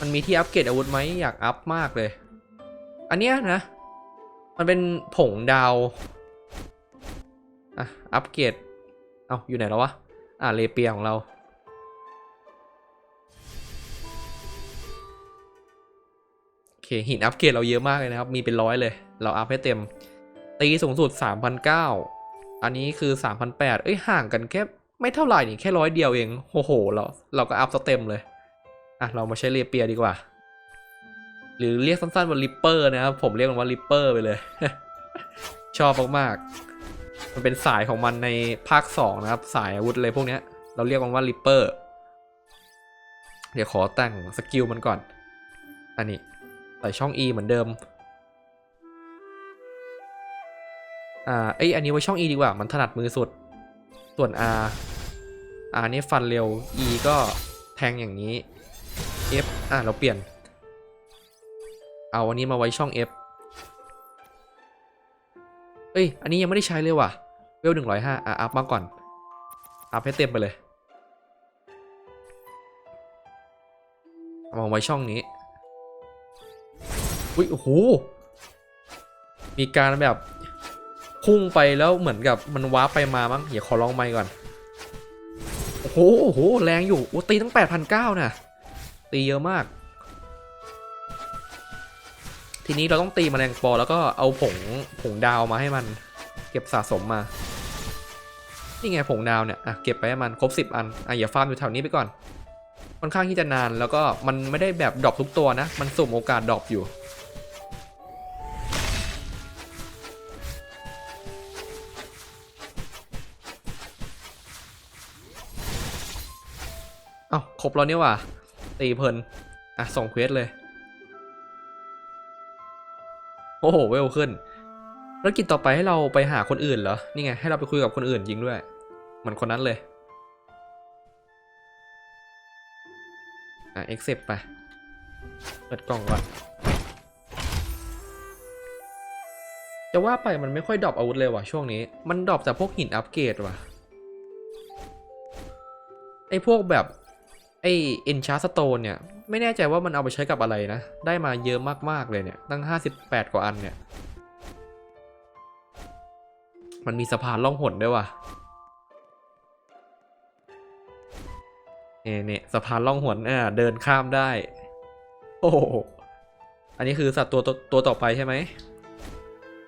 มันมีที่อัปเกรดอาวุธไหมอยากอัพมากเลย อันเนี้ยนะ มันเป็นผงดาวอะอัปเกรดเอาอยู่ไหนแล้ววะ อะเลเปียของเรา โอเคหินอัปเกรดเราเยอะมากเลยนะครับ มีเป็นร้อยเลย เราอัพให้เต็ม ตีสูงสุด 3,009อันนี้คือ 3,008เอ้ยห่างกันแค่ไม่เท่าไหร่นี่แค่ร้อยเดียวเองโอ้โหเราเราก็อัพซะเต็มเลย อะเรามาใช้เลเปียดีกว่า หรือเรียกสั้นๆว่าลิปเปอร์นะครับ ผมเรียกมันว่าลิปเปอร์ไปเลย ชอบมากๆ มันเป็นสายของมันในภาค 2 นะครับ สายอาวุธอะไรพวกเนี้ย เราเรียกมันว่าลิปเปอร์ เดี๋ยวขอแต่งสกิลมันก่อน อันนี้ใส่ช่อง E เหมือนเดิม อ่า เอ้ย อันนี้ไว้ช่อง E ดีกว่า มันถนัดมือสุด ส่วน R R นี่ฟันเร็ว E ก็แทงอย่างนี้ F อะเราเปลี่ยน เอาอันนี้มาไว้ช่อง F เอ้ย อันนี้ยังไม่ได้ใช้เลยว่ะ เวลหนึ่งร้อยห้าอะอัพมาก่อน อัพให้เต็มไปเลยเอามาไว้ช่องนี้ อุ้ยโอ้โห มีการแบบพุ่งไปแล้วเหมือนกับมันว้าไปมามั้งอย่าขอลองไมค์ก่อน โอ้โหโอ้โห แรงอยู่โอ้ตีตั้งแปดพันเก้าน่ะ ตีเยอะมาก ทีนี้เราต้องตีมแมลงปอแล้วก็เอาผงผงดาวมาให้มัน เก็บสะสมมา นี่ไงผงดาวเนี่ยอะเก็บไปให้มันครบสิบอันอะอย่าฟาร์มอยู่แถวนี้ไปก่อนค่อนข้างที่จะนานแล้วก็มันไม่ได้แบบดรอปทุกตัวนะ มันสุ่มโอกาสดรอปอยู่เอ้าครบแล้วเนี่ยว่ะ ตีเพลิน อะส่งเควสเลย โอ้โห เวลขึ้นแล้วกิจต่อไปให้เราไปหาคนอื่นเหรอ นี่ไง ให้เราไปคุยกับคนอื่นจริงด้วย เหมือนคนนั้นเลย อะ accept ไป เปิดกล่องก่อน จะว่าไปมันไม่ค่อยดรอปอาวุธเลยว่ะช่วงนี้ มันดรอปจากพวกหินอัปเกรดว่ะ ไอ้พวกแบบ ไอ้เอนชาร์สโตนเนี่ย ไม่แน่ใจว่ามันเอาไปใช้กับอะไรนะ ได้มาเยอะมากๆเลยเนี่ย ตั้ง 58 กว่าอันเนี่ย มันมีสะพานล่องหนด้วยว่ะเนี่ยเนี่ยสะพานล่องหนอ่าเดินข้ามได้ โอ้อันนี้คือสัตว์ตัวตัวต่อไปใช่ไหม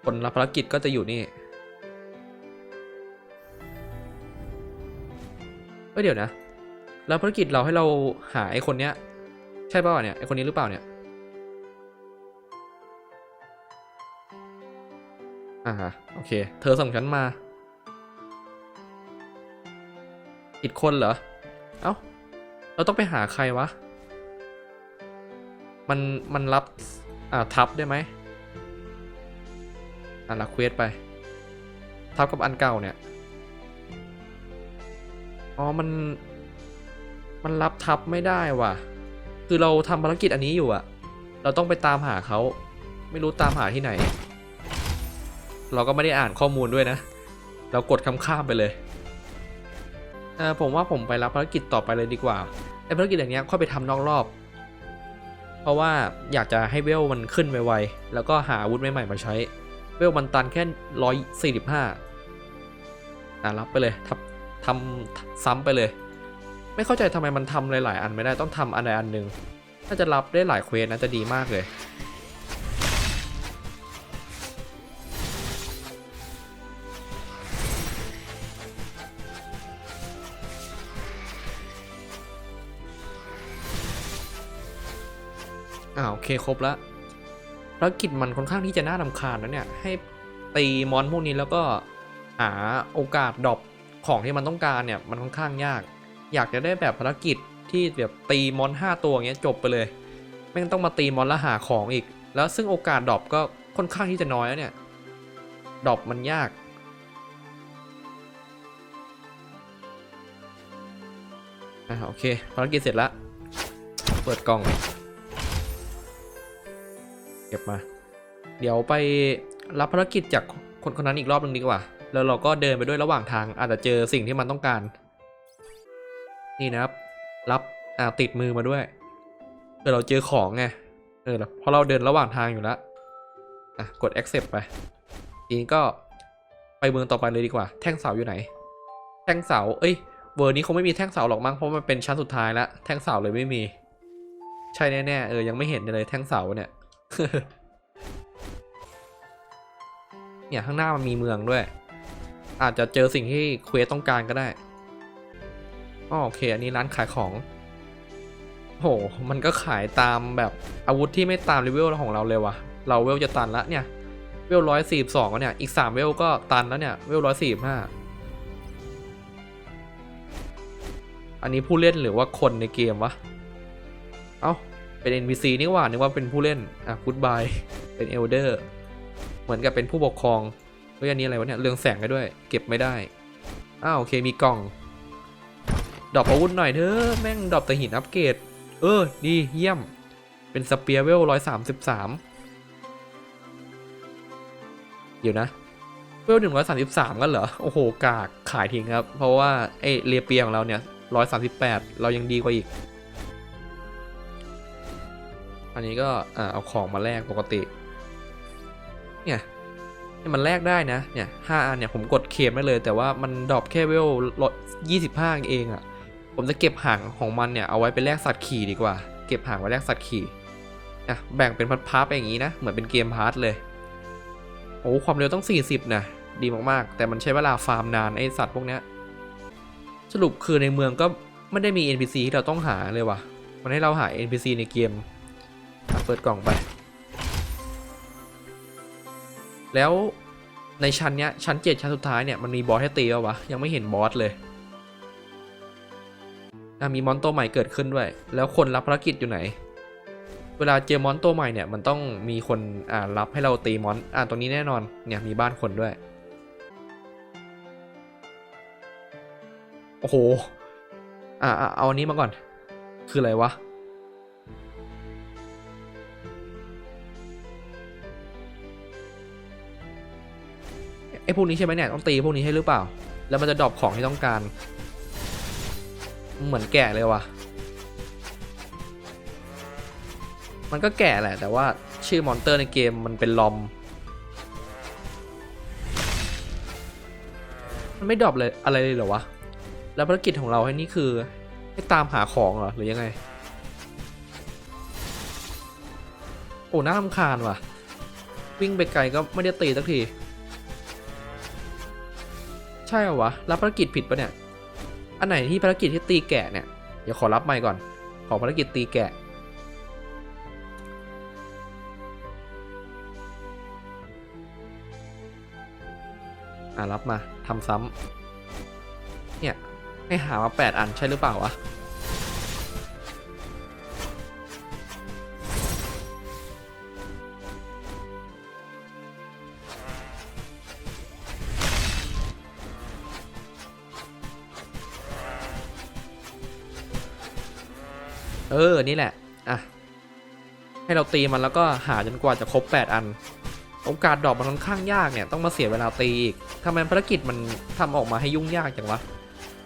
คนรับภารกิจก็จะอยู่นี่เอ้ยเดี๋ยวนะ แล้วภารกิจเราให้เราหาไอ้คนเนี้ย ใช่ป่าวะเนี่ยไอ้คนนี้หรือเปล่าเนี่ยอ่าฮะโอเค เธอส่งฉันมาผิดคนเหรอ เอ้า เราต้องไปหาใครวะ มัน มันรับ อ่า ทับได้ไหมอ่าละเควสไป ทับกับอันเก่าเนี่ย อ๋อ มัน มันรับทับไม่ได้ว่ะ คือเราทำภารกิจอันนี้อยู่อะเราต้องไปตามหาเขา ไม่รู้ตามหาที่ไหน เราก็ไม่ได้อ่านข้อมูลด้วยนะ เรากดคำข้ามไปเลยเออผมว่าผมไปรับภารกิจต่อไปเลยดีกว่า ไอ้ภารกิจอย่างเนี้ยค่อยไปทำนอกรอบ เพราะว่าอยากจะให้เวลมันขึ้นไวๆ แล้วก็หาอาวุธใหม่ๆมาใช้ เวลมันตันแค่ร้อยสี่สิบห้าอะรับไปเลยทับทำซ้ำไปเลย ไม่เข้าใจทำไมมันทำหลาย ๆ อันไม่ได้ต้องทำอันใดอันหนึ่งถ้าจะรับได้หลายเควสนะจะดีมากเลยอ่าโอเคครบแล้วภารกิจมันค่อนข้างที่จะน่ารำคาญนะเนี่ย ให้ตีมอนพวกนี้แล้วก็หาโอกาสดรอปของที่มันต้องการเนี่ย มันค่อนข้างยาก อยากจะได้แบบภารกิจที่แบบตีมอน5ตัวเงี้ยจบไปเลยไม่งต้องมาตีมอนแล้วหาของอีก แล้วซึ่งโอกาสดรอปก็ค่อนข้างที่จะน้อยแล้วเนี่ยดรอปมันยาก อะโอเคภารกิจเสร็จแล้ว เปิดกล่อง เก็บมา เดี๋ยวไปรับภารกิจจากคนคนนั้นอีกรอบหนึ่งดีกว่า แล้วเราก็เดินไปด้วยระหว่างทางอาจจะเจอสิ่งที่มันต้องการ นี่นะครับ รับอ่าติดมือมาด้วยเออเราเจอของไงเออเพราะเราเดินระหว่างทางอยู่แล้วอะกด accept ไปทีนี้ก็ไปเมืองต่อไปเลยดีกว่า แท่งเสาอยู่ไหน แท่งเสา เอ้ย เวอร์นี้คงไม่มีแท่งเสาหรอกมั้ง เพราะมันเป็นชั้นสุดท้ายแล้วแท่งเสาเลยไม่มี ใช่แน่ๆ เออ ยังไม่เห็นเลยแท่งเสาเนี่ย เนี่ยข้างหน้ามันมีเมืองด้วย อาจจะเจอสิ่งที่เควสต้องการก็ได้ อ๋อโอเคอันนี้ร้านขายของโห มันก็ขายตามแบบอาวุธที่ไม่ตามเลเวลของเราเลยว่ะ เราเวลจะตันล้วเนี่ย เวลร้อยสี่สองเนี่ย อีกสามเวลก็ตันแล้วเนี่ย เวลร้อยสี่ห้าอันนี้ผู้เล่นหรือว่าคนในเกมวะ เอ้า เป็น NPC นี่หว่านึกว่าเป็นผู้เล่น อะ g ุ o บายเป็นเอลเดอร์ เหมือนกับเป็นผู้ปกครองเฮ้ยอันนี้อะไรวะเนี่ย เรืองแสงได้ด้วย เก็บไม่ได้ อ้าวโอเคมีกล่อง ดรอปอาวุธหน่อยเถอะแม่งดรอปแต่หินอัปเกรด เออ ดีเยี่ยม เป็นสเปียร์เวลร้อยสามสิบสามเดี๋ยวนะ เวลหนึ่งร้อยสามสิบสามกันเหรอ โอ้โห กาก ขายทิ้งครับ เพราะว่าไอเรียเปียของเราเนี่ยร้อยสามสิบแปดเรายังดีกว่าอีก อันนี้ก็อ่าเอาของมาแลกปกติ เนี่ยเนี่ยมันแลกได้นะ เนี่ยห้าอันเนี่ยผมกดเคลมได้เลย แต่ว่ามันดรอปแค่เวลลดยี่สิบห้าเองอะ่ะ ผมจะเก็บหางของมันเนี่ยเอาไว้ไปแลกสัตว์ขี่ดีกว่า เก็บหางไว้แลกสัตว์ขี่อะแบ่งเป็นพาร์ทๆอย่างนี้นะเหมือนเป็นเกมพาร์ทเลยโอ้ความเร็วต้อง 40 นะ ดีมากๆ แต่มันใช้เวลาฟาร์มนานไอสัตว์พวกเนี้ยสรุปคือในเมืองก็ไม่ได้มี NPC ที่เราต้องหาเลยว่ะ มันให้เราหา NPC ในเกมเปิดกล่องไป แล้วในชั้นเนี้ยชั้นเจ็ดชั้นสุดท้ายเนี่ยมันมีบอสให้ตีวะยังไม่เห็นบอสเลย มีมอนตัวใหม่เกิดขึ้นด้วย แล้วคนรับภารกิจอยู่ไหน เวลาเจอมอนตัวใหม่เนี่ยมันต้องมีคนอ่ารับให้เราตีมอนอ่าตรงนี้แน่นอนเนี่ยมีบ้านคนด้วย โอ้โห อ่าเอาอันนี้มาก่อน คืออะไรวะไอ้พวกนี้ใช่ไหมเนี่ยต้องตีพวกนี้ให้หรือเปล่า แล้วมันจะดรอปของที่ต้องการ เหมือนแก่เลยว่ะ มันก็แก่แหละ แต่ว่าชื่อมอนเตอร์ในเกมมันเป็นลอม มันไม่ดรอปเลยอะไรเลยเหรอวะ แล้วภารกิจของเราให้นี่คือให้ตามหาของเหรอ หรือยังไง โอ้น่ารำคาญว่ะ วิ่งไปไกลก็ไม่ได้ตีสักที ใช่เหรอวะ รับภารกิจผิดปะเนี่ย อันไหนที่ภารกิจที่ตีแกะเนี่ย เดี๋ยวขอรับไม่ก่อน ขอภารกิจตีแกะ อะรับมาทำซ้ำเนี่ย ให้หามาแปดอันใช่หรือเปล่าวะ เออ นี่แหละ อะ ให้เราตีมันแล้วก็หาจนกว่าจะครบ 8 อัน โอกาสดรอปมันค่อนข้างยากเนี่ย ต้องมาเสียเวลาตีอีกทำไมภารกิจมันทำออกมาให้ยุ่งยากจังวะ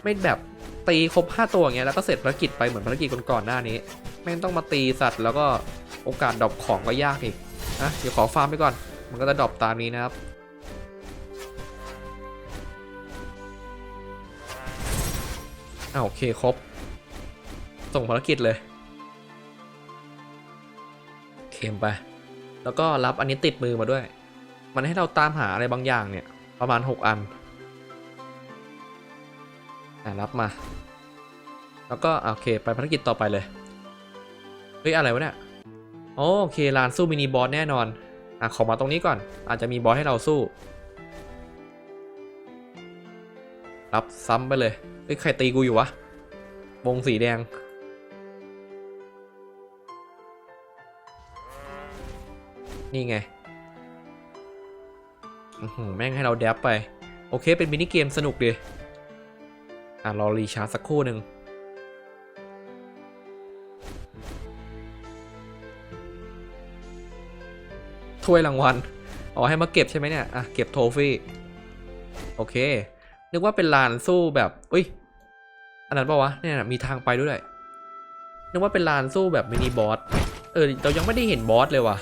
ไม่แบบตีครบ 5 ตัวอย่างเงี้ยแล้วก็เสร็จภารกิจไปเหมือนภารกิจก่อนๆหน้านี้ แม่งต้องมาตีสัตว์ แล้วก็โอกาสดรอปของก็ยากอีกนะเดี๋ยวขอฟาร์มไปก่อน มันก็จะดรอปตามนี้นะครับอ่าโอเคครบ ส่งภารกิจเลย มไป แล้วก็รับอันนี้ติดมือมาด้วย มันให้เราตามหาอะไรบางอย่างเนี่ย ประมาณ 6 อันอ่ารับมา แล้วก็โอเคไปภารกิจต่อไปเลย เฮ้ย อะไรวะเนี่ยโอโอเคลานสู้มินิบอสแน่นอน อะขอมาตรงนี้ก่อน อาจจะมีบอสให้เราสู้ รับซ้ำไปเลยเฮ้ยใครตีกูอยู่วะวงสีแดง นี่ไงอื้อหือแม่งให้เราแดบไป โอเคเป็นมินิเกมสนุกดีอะรอรีชาร์จสักครู่หนึ่งถ้วยรางวัล อ๋อให้มาเก็บใช่ไหมเนี่ย อะ เก็บโทฟี่ โอเค นึกว่าเป็นลานสู้แบบอุ้ย อันนั้นปะวะ เนี่ยมีทางไปด้วย นึกว่าเป็นลานสู้แบบมินิบอส เออ เรายังไม่ได้เห็นบอสเลยว่ะ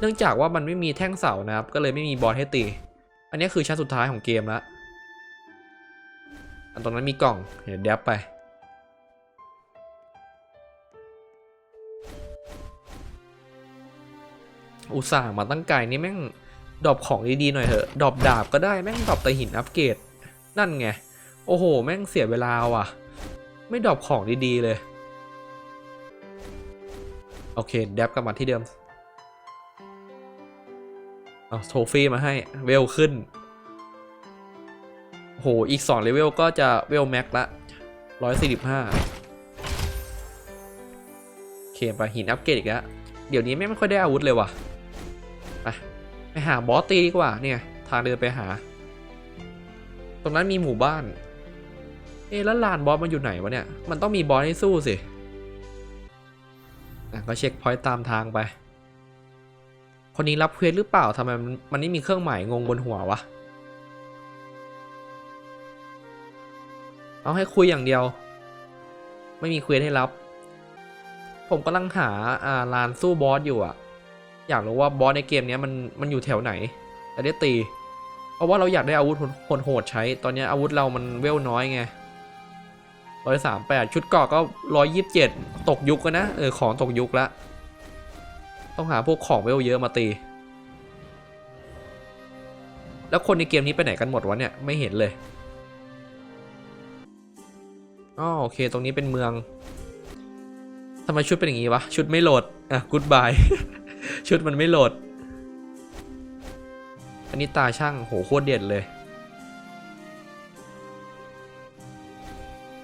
เนื่องจากว่ามันไม่มีแท่งเสานะครับ ก็เลยไม่มีบอสให้ตี อันนี้คือชั้นสุดท้ายของเกมแล้วอันตรงนั้นมีกล่อง เดี๋ยวเดบไป อุตส่าห์มาตั้งไกลนี่แม่งดรอปของดีๆหน่อยเถอะดรอปดาบก็ได้แม่งดรอปแต่หินอัปเกรด นั่นไง โอ้โห แม่งเสียเวลาว่ะ ไม่ดรอปของดีๆเลย โอเคเดบกลับมาที่เดิม เอาโทฟี่มาให้เวลขึ้นโหอีก2เลเวลก็จะเวลแม็กละ145โอเคไปหินอัปเกรดอีกแล้วเดี๋ยวนี้ไม่ค่อยได้อาวุธเลยว่ะไปไปหาบอสตีดีกว่าเนี่ยทางเดินไปหา ตรงนั้นมีหมู่บ้าน เอ๊แล้วลานบอสมันอยู่ไหนวะเนี่ย มันต้องมีบอสให้สู้สิก็เช็คพอยต์ตามทางไป คนนี้รับเควสหรือเปล่าทำไมมันนไม่มีเครื่องหมายงงบนหัววะ เอาให้คุยอย่างเดียว ไม่มีเควสให้รับ ผมกำลังหาอ่าลานสู้บอสอยู่อะอยากรู้ว่าบอสในเกมนี้มันมันอยู่แถวไหนจะได้ตี เพราะว่าเราอยากได้อาวุธโหดใช้ ตอนนี้อาวุธเรามันเวลน้อยไงร้อยสามแปดชุดเกราะก็ร้อยยี่สิบเจ็ดตกยุคกันนะ เออ ของตกยุคละ ต้องหาพวกของเวลเยอะมาตี แล้วคนในเกมนี้ไปไหนกันหมดวะเนี่ย ไม่เห็นเลยอ๋อโอเค ตรงนี้เป็นเมืองทำไมชุดเป็นอย่างงี้วะ ชุดไม่โหลด อะกูดบาย ชุดมันไม่โหลด อันนี้ตาช่างโหโคตรเด็ดเลย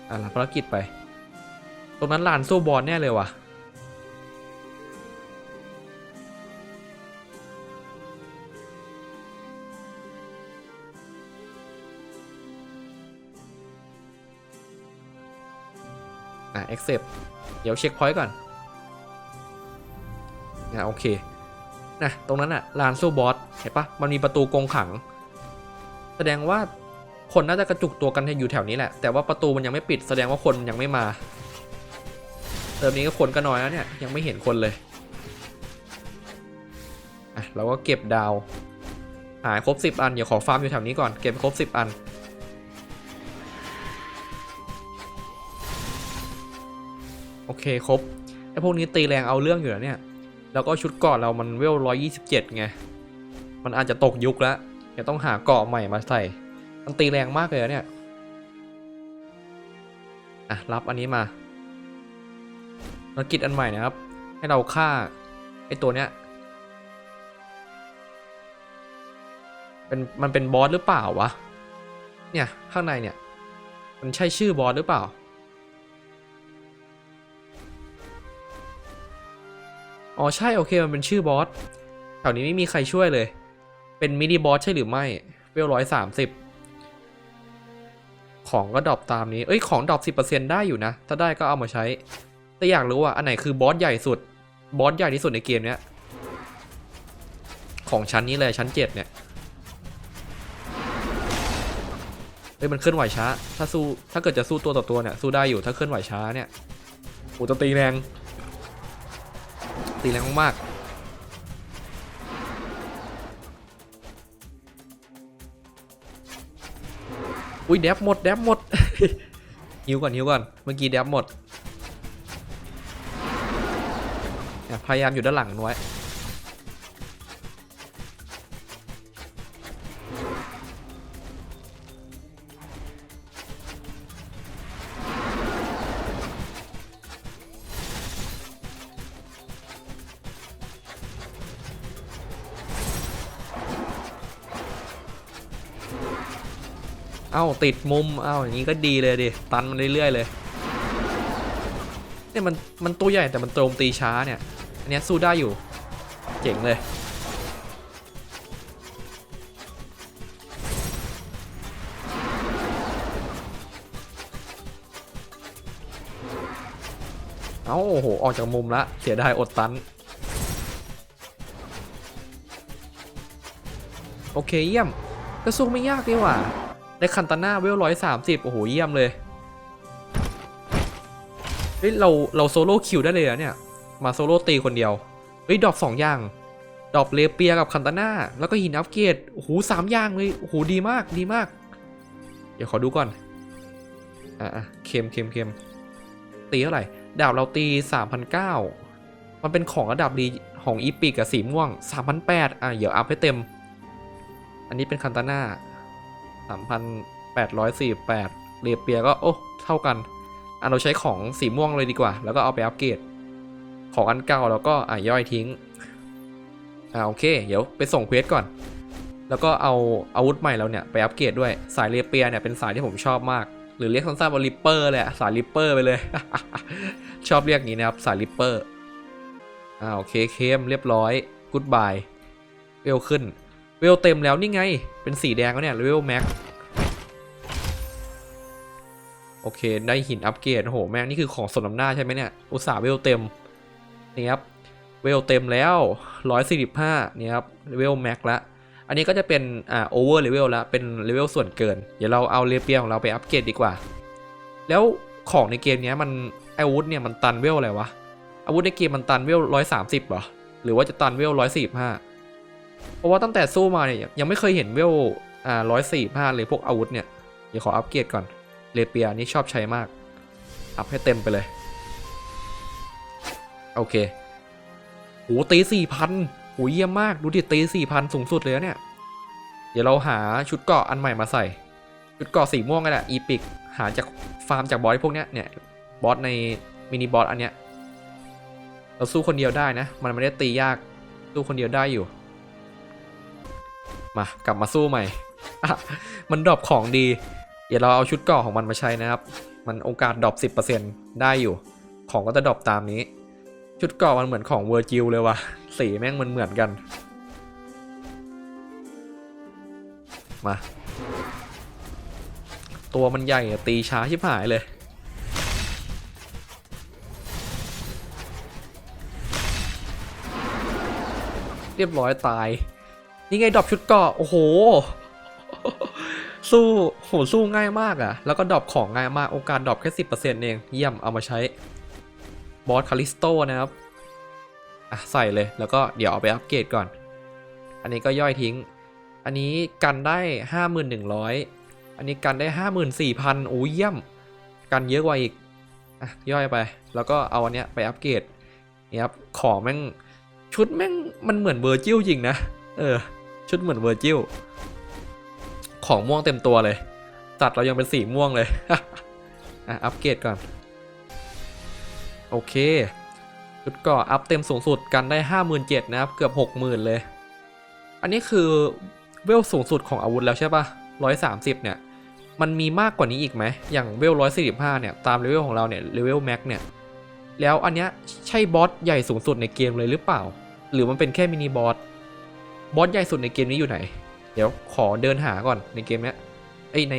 อะรับภารกิจไป ตรงนั้นลานสู้บอลแน่เลยว่ะ อะ accept เดี๋ยวเช็คพอยต์ก่อนอะโอเคนะตรงนั้นอะลานสู้บอสเห็นปะมันมีประตูกรงขัง แสดงว่าคนน่าจะกระจุกตัวกันอยู่แถวนี้แหละ แต่ว่าประตูมันยังไม่ปิด แสดงว่าคนยังไม่มาเติมนี้ก็คนก็น้อยแล้วเนี่ยยังไม่เห็นคนเลยอะเราก็เก็บดาวหายครบ 10 อันเดี๋ยวขอฟาร์มอยู่แถวนี้ก่อนเก็บครบ 10 อัน โอเคครบไอพวกนี้ตีแรงเอาเรื่องอยู่แล้วเนี่ย แล้วก็ชุดเกาะเรามันเวล127ไง มันอาจจะตกยุคแล้วเดี๋ยวต้องหาเกาะใหม่มาใส่ มันตีแรงมากเลยเนี่ย อะรับอันนี้มาภารกิจอันใหม่นะครับ ให้เราฆ่าไอตัวเนี้ย เป็นมันเป็นบอสหรือเปล่าวะ เนี่ยข้างในเนี่ย มันใช่ชื่อบอสหรือเปล่า อ๋อใช่โอเคมันเป็นชื่อบอสแถวนี้ไม่มีใครช่วยเลย เป็นมินิบอสใช่หรือไม่เวลร้อยสามสิบของก็ดรอปตามนี้ เอ้ยของดรอปสิบเปอร์เซ็นได้อยู่นะ ถ้าได้ก็เอามาใช้ แต่อยากรู้ว่าอันไหนคือบอสใหญ่สุด บอสใหญ่ที่สุดในเกมเนี้ย ของชั้นนี้เลยชั้นเจ็ดเนี่ย เฮ้ยมันเคลื่อนไหวช้า ถ้าสู้ถ้าเกิดจะสู้ตัวต่อตัวเนี่ยสู้ได้อยู่ ถ้าเคลื่อนไหวช้าเนี่ยโอ้จะตีแรง ตีแรงมากๆอุ้ยแดบหมดแดบหมดหิวก่อนหิวก่อนเมื่อกี้แดบหมดพยายามอยู่ด้านหลังไว้ เอ้าติดมุม เอ้าอย่างนี้ก็ดีเลยดิ ตันมันเรื่อยๆเลยเนี่ยมันมันตัวใหญ่แต่มันโจมตีช้าเนี่ย อันนี้สู้ได้อยู่ เจ๋งเลยเอ้าโอ้โห ออกจากมุมละ เสียดายอดตัน โอเคเยี่ยม ก็สู้ไม่ยากดีหว่า ได้คันตาน่าเวลร้อยสามสิบโอ้โหเยี่ยมเลยเฮ้ยเราเราโซโล่คิวได้เลยอะเนี่ย มาโซโล่ตีคนเดียวเฮ้ยดอปสองอย่างดอปเลเปียกับคันตาน่าแล้วก็หินอัปเกรดโอ้โหสามอย่างเลยโอ้โหดีมากดีมาก เดี๋ยวขอดูก่อนอะอะเค็มเค็มเค็มตีเท่าไหร่ดาบเราตีสามพันเก้ามันเป็นของระดับดีของอีปิกกับสีม่วงสามพันแปดอะเดี๋ยวอัพให้เต็ม อันนี้เป็นคันตาน่า สามพันแปดร้อยสี่แปดเรียเปียก็โอ้เท่ากันอะเราใช้ของสีม่วงเลยดีกว่า แล้วก็เอาไปอัปเกรด ของอันเก่าแล้วก็อะย่อยทิ้งอ่าโอเค เดี๋ยวไปส่งเควสก่อน แล้วก็เอาอาวุธใหม่เราเนี่ยไปอัปเกรดด้วยสายเรียเปียเนี่ยเป็นสายที่ผมชอบมาก หรือเรียกสั้นๆว่าริปเปอร์เลยอะสายริปเปอร์ไปเลย ชอบเรียกอย่างนี้นะครับสายริปเปอร์อ่าโอเคเข้มเรียบร้อยกูดบายเวลขึ้น เวลเต็มแล้วนี่ไง เป็นสีแดงแล้วเนี่ยเวลแม็ก โอเค ได้หินอัปเกรดโห แม่งนี่คือของสนำหน้าใช่ไหมเนี่ย อุตส่าห์เวลเต็ม นี่ครับ เวลเต็มแล้ว 145นี่ครับ เวลแม็กละ อันนี้ก็จะเป็น อ่า โอเวอร์เลเวลแล้วเป็นเลเวลส่วนเกิน เดี๋ยวเราเอาเลเปียของเราไปอัปเกรดดีกว่า แล้วของในเกมนี้มันอาวุธเนี่ยมันตันเวลอะไรวะ อาวุธในเกมมันตันเวลร้อยสามสิบเหรอ หรือว่าจะตันเวลร้อยสี่ห้า เพราะว่าตั้งแต่สู้มาเนี่ยยังไม่เคยเห็นเวลอ่าร้อยสี่ห้าเลยพวกอาวุธเนี่ยเดี๋ยวขออัปเกรดก่อนเลเปียนี่ชอบใช้มาก อัพให้เต็มไปเลย โอเคโหตีสี่พันโหเยี่ยมมาก ดูดิตีสี่พันสูงสุดเลยเนี่ย เดี๋ยวเราหาชุดเกราะอันใหม่มาใส่ ชุดเกราะสีม่วงกันแหละอีพิกหาจากฟาร์มจากบอสพวกเนี้ยเนี่ยบอสในมินิบอสอันเนี้ยเราสู้คนเดียวได้นะ มันไม่ได้ตียาก สู้คนเดียวได้อยู่ มากลับมาสู้ใหม่ มันดรอปของดี เดี๋ยวเราเอาชุดเกราะของมันมาใช้นะครับ มันโอกาสดรอป10%ได้อยู่ ของก็จะดรอปตามนี้ ชุดเกราะมันเหมือนของเวอร์จิลเลยว่ะ สีแม่งมันเหมือนกัน มา ตัวมันใหญ่ตีช้าชิบหายเลยเรียบร้อยตาย นี่ไงดรอปชุดเกาะโอ้โห สู้โหสู้ง่ายมากอะแล้วก็ดรอปของง่ายมาก โอกาสดรอปแค่สิบเปอร์เซ็นต์เอง เยี่ยมเอามาใช้ บอสคาลิสโตนะครับ อะใส่เลยแล้วก็เดี๋ยวเอาไปอัปเกรดก่อน อันนี้ก็ย่อยทิ้ง อันนี้กันได้ห้าหมื่นหนึ่งร้อยอันนี้กันได้ห้าหมื่นสี่พันโอ้ยเยี่ยม กันเยอะกว่าอีก อะย่อยไป แล้วก็เอาอันเนี้ยไปอัปเกรดนี่ครับ ของแม่งชุดแม่งมันเหมือนเวอร์จิลจริงนะ เออ ชุดเหมือนเวอร์จิลของม่วงเต็มตัวเลย ตัดเรายังเป็นสีม่วงเลย อะ อัปเกรดก่อน โอเค ชุดก็อัพเต็มสูงสุดกันได้ 57,000นะครับ เกือบ 60,000 เลย อันนี้คือเวลสูงสุดของอาวุธแล้วใช่ปะ130 เนี่ย มันมีมากกว่านี้อีกไหม อย่างเวล145 เนี่ย ตามเลเวลของเราเนี่ย เลเวลแม็กเนี่ย แล้วอันเนี้ยใช่บอสใหญ่สูงสุดในเกมเลยหรือเปล่า หรือมันเป็นแค่มินิบอส บอสใหญ่สุดในเกมนี้อยู่ไหน เดี๋ยวขอเดินหาก่อนในเกมเนี้ยไอยใน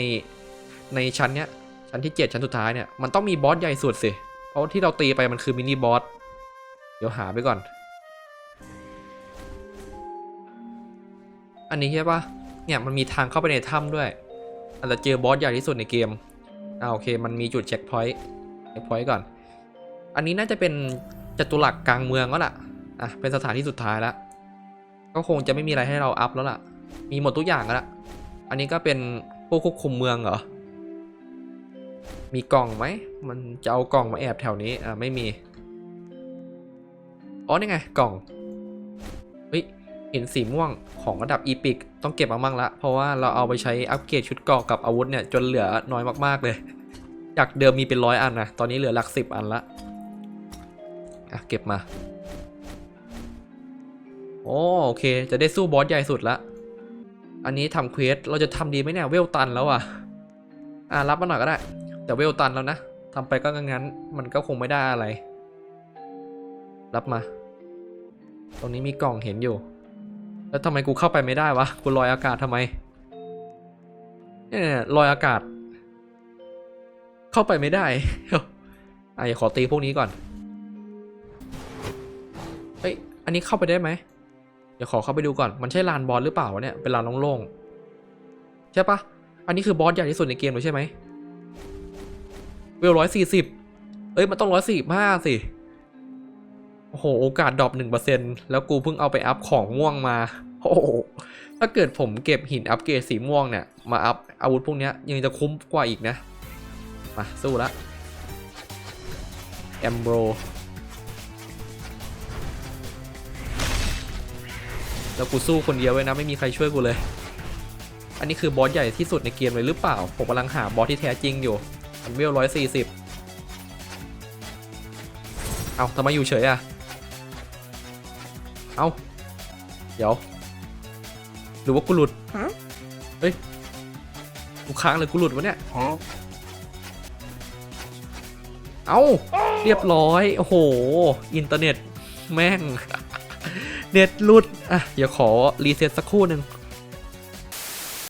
ในชั้นเนี้ยชั้นที่ 7 ชั้นสุดท้ายเนี่ยมันต้องมีบอสใหญ่สุดสิเพราะที่เราตีไปมันคือมินิบอสเดี๋ยวหาไปก่อน อันนี้ใช่ปะเนี่ยมันมีทางเข้าไปในถ้ำด้วยอาจจะเจอบอสใหญ่ที่สุดในเกมอ่าโอเคมันมีจุดเช็คพอยต์เช็คพอยต์ก่อน อันนี้น่าจะเป็นจตุรัสกลางเมืองก็ล่ะอะเป็นสถานที่สุดท้ายแล้ว ก็คงจะไม่มีอะไรให้เราอัพแล้วล่ะ มีหมดทุกอย่างแล้ว อันนี้ก็เป็นผู้ควบคุมเมืองเหรอ มีกล่องไหม มันจะเอากล่องมาแอบแถวนี้ อ่าไม่มี อ๋อนี่ไงกล่อง เฮ้ย เห็นสีม่วงของระดับอีพิกต้องเก็บมามั่งละ เพราะว่าเราเอาไปใช้อัปเกรดชุดเกราะกับอาวุธเนี่ยจนเหลือน้อยมากๆเลย จากเดิมมีเป็นร้อยอันนะ ตอนนี้เหลือหลักสิบอันละ อะเก็บมา โอโอเค จะได้สู้บอสใหญ่สุดละ อันนี้ทำเควส เราจะทำดีไหมเนี่ย เวลตันแล้วอะ อะรับมาหน่อยก็ได้ แต่เวลตันแล้วนะทำไปก็งั้น มันก็คงไม่ได้อะไร รับมา ตรงนี้มีกล่องเห็นอยู่ แล้วทำไมกูเข้าไปไม่ได้วะ กูลอยอากาศทำไม เนี่ยลอยอากาศ เข้าไปไม่ได้ไอะขอตีพวกนี้ก่อน เฮ้ย อันนี้เข้าไปได้ไหม เดี๋ยวขอเข้าไปดูก่อน มันใช่ลานบอสหรือเปล่าวะเนี่ย เป็นลานโล่งๆ ใช่ปะอันนี้คือบอสใหญ่ที่สุดในเกมเลยใช่ไหมเวลร้อยสี่สิบเอ้ย มันต้องร้อยสี่ห้าสิ โอ้โห โอกาสดรอปหนึ่งเปอร์เซ็นแล้วกูเพิ่งเอาไปอัพของม่วงมา โอ้โห ถ้าเกิดผมเก็บหินอัพเกรดสีม่วงเนี่ย มาอัพอาวุธพวกนี้ยังจะคุ้มกว่าอีกนะ มาสู้ละแอมโบร แล้วกูสู้คนเดียวไว้นะไม่มีใครช่วยกูเลย อันนี้คือบอสใหญ่ที่สุดในเกมเลยหรือเปล่า ผมกำลังหาบอสที่แท้จริงอยู่มันเวลร้อยสี่สิบเอาทำไมอยู่เฉยอะเอาเดี๋ยว หรือว่ากูหลุดฮะเฮ้ย กูค้างเลยกูหลุดวะเนี่ย เอาเรียบร้อย โอ้โห อินเทอร์เน็ต แม่ง เน็ตหลุดอะเดี๋ยวขอรีเซ็ตสักครู่หนึ่ง